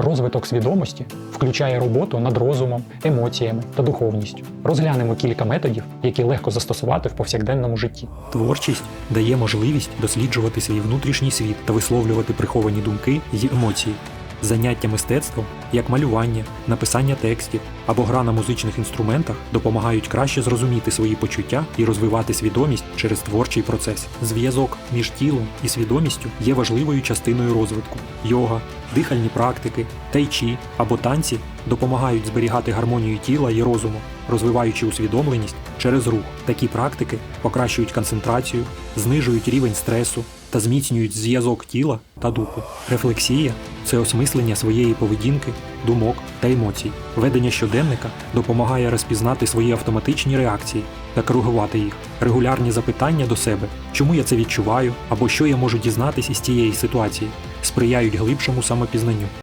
Розвиток свідомості включає роботу над розумом, емоціями та духовністю. Розглянемо кілька методів, які легко застосувати в повсякденному житті. Творчість дає можливість досліджувати свій внутрішній світ та висловлювати приховані думки й емоції. Заняття мистецтвом, як малювання, написання текстів або гра на музичних інструментах, допомагають краще зрозуміти свої почуття і розвивати свідомість через творчий процес. Зв'язок між тілом і свідомістю є важливою частиною розвитку. Йога, дихальні практики, тайчі або танці допомагають зберігати гармонію тіла і розуму, розвиваючи усвідомленість через рух. Такі практики покращують концентрацію, знижують рівень стресу та зміцнюють зв'язок тіла та духу. Рефлексія це осмислення своєї поведінки, думок та емоцій. Ведення щоденника допомагає розпізнати свої автоматичні реакції та коригувати їх. Регулярні запитання до себе, чому я це відчуваю, або що я можу дізнатись із цієї ситуації, сприяють глибшому самопізнанню.